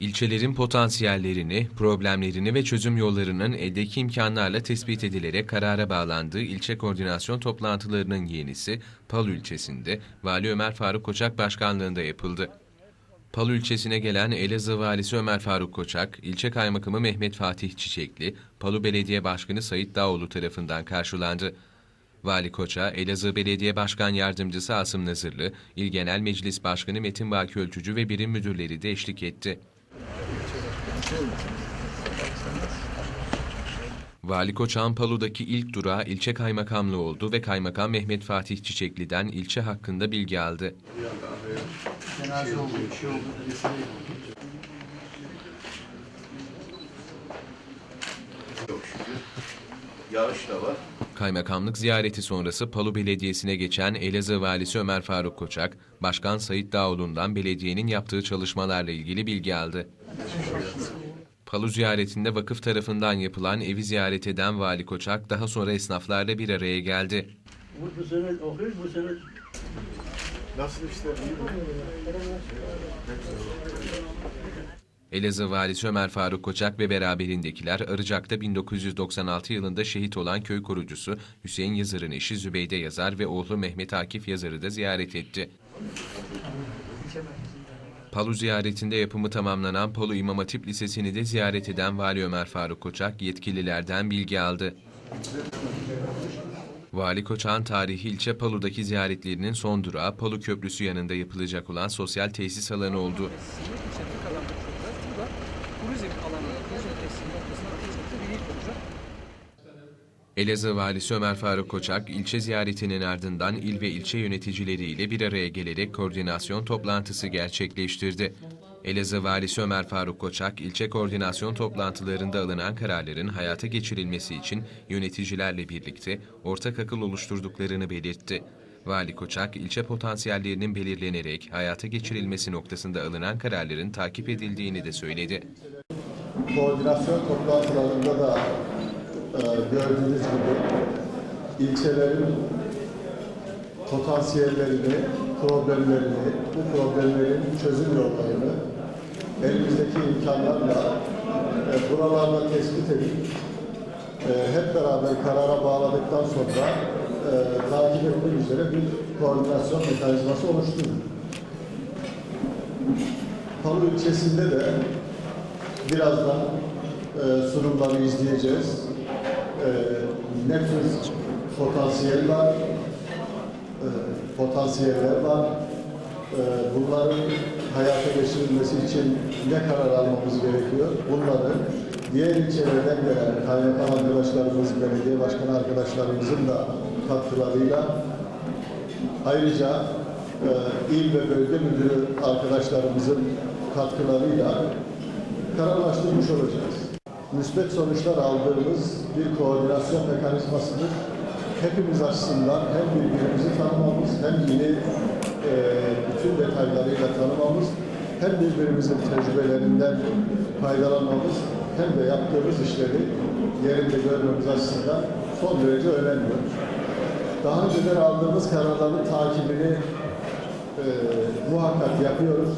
İlçelerin potansiyellerini, problemlerini ve çözüm yollarının eldeki imkanlarla tespit edilerek karara bağlandığı ilçe koordinasyon toplantılarının yenisi Palu ilçesinde Vali Ömer Faruk Koçak başkanlığında yapıldı. Palu ilçesine gelen Elazığ Valisi Ömer Faruk Koçak, ilçe kaymakamı Mehmet Fatih Çiçekli, Palu Belediye Başkanı Sayit Dağoğlu tarafından karşılandı. Vali Koç'a Elazığ Belediye Başkan Yardımcısı Asım Nazırlı, İl Genel Meclis Başkanı Metin Baki Ölçücü ve birim müdürleri de eşlik etti. Vali Koçak'ın Palu'daki ilk durağı ilçe kaymakamlığı oldu ve kaymakam Mehmet Fatih Çiçekli'den ilçe hakkında bilgi aldı. Kaymakamlık ziyareti sonrası Palu Belediyesi'ne geçen Elazığ Valisi Ömer Faruk Koçak, Başkan Sayit Dağoğlu'ndan belediyenin yaptığı çalışmalarla ilgili bilgi aldı. Palu ziyaretinde vakıf tarafından yapılan evi ziyaret eden Vali Koçak daha sonra esnaflarla bir araya geldi. Bu, bu sene okuyoruz, bu sene Nasıl işler? Elazığ Valisi Ömer Faruk Koçak ve beraberindekiler Arıcak'ta 1996 yılında şehit olan köy korucusu Hüseyin Yazar'ın eşi Zübeyde Yazar ve oğlu Mehmet Akif Yazar'ı da ziyaret etti. Palu ziyaretinde yapımı tamamlanan Palu İmam Hatip Lisesi'ni de ziyaret eden Vali Ömer Faruk Koçak yetkililerden bilgi aldı. Vali Koçak'ın tarihi ilçe Palu'daki ziyaretlerinin son durağı Palu Köprüsü yanında yapılacak olan sosyal tesis alanı oldu. turizm alanı, turizm tesisi noktasında hizmette bir ilk olacak. Elazığ Valisi Ömer Faruk Koçak, ilçe ziyaretinin ardından il ve ilçe yöneticileriyle bir araya gelerek koordinasyon toplantısı gerçekleştirdi. Elazığ Valisi Ömer Faruk Koçak, ilçe koordinasyon toplantılarında alınan kararların hayata geçirilmesi için yöneticilerle birlikte ortak akıl oluşturduklarını belirtti. Vali Koçak, ilçe potansiyellerinin belirlenerek hayata geçirilmesi noktasında alınan kararların takip edildiğini de söyledi. koordinasyon toplantılarında da gördüğünüz gibi ilçelerin potansiyellerini, problemlerini, bu problemlerin çözüm yollarını elimizdeki imkanlarla e, buralarda tespit edip e, hep beraber karara bağladıktan sonra e, takip etmek üzere bir koordinasyon mekanizması oluşturduk. Palu ilçesinde de birazdan e, sunumları izleyeceğiz. Ne tür potansiyel var, potansiyeller var. E, bunların hayata geçirilmesi için ne karar almamız gerekiyor? Bunları diğer ilçelerden gelen kaymakam arkadaşlarımız, belediye başkanı arkadaşlarımızın da katkılarıyla Ayrıca e, il ve bölge müdürü arkadaşlarımızın katkılarıyla kararlaştırmış olacağız. Müsbet sonuçlar aldığımız bir koordinasyon mekanizmasıdır. Hepimiz açısından hem birbirimizi tanımamız hem ili e, bütün detaylarıyla tanımamız hem birbirimizin tecrübelerinden faydalanmamız hem de yaptığımız işleri yerinde görmemiz açısından son derece önemli daha önceden aldığımız kararların takibini e, muhakkak yapıyoruz.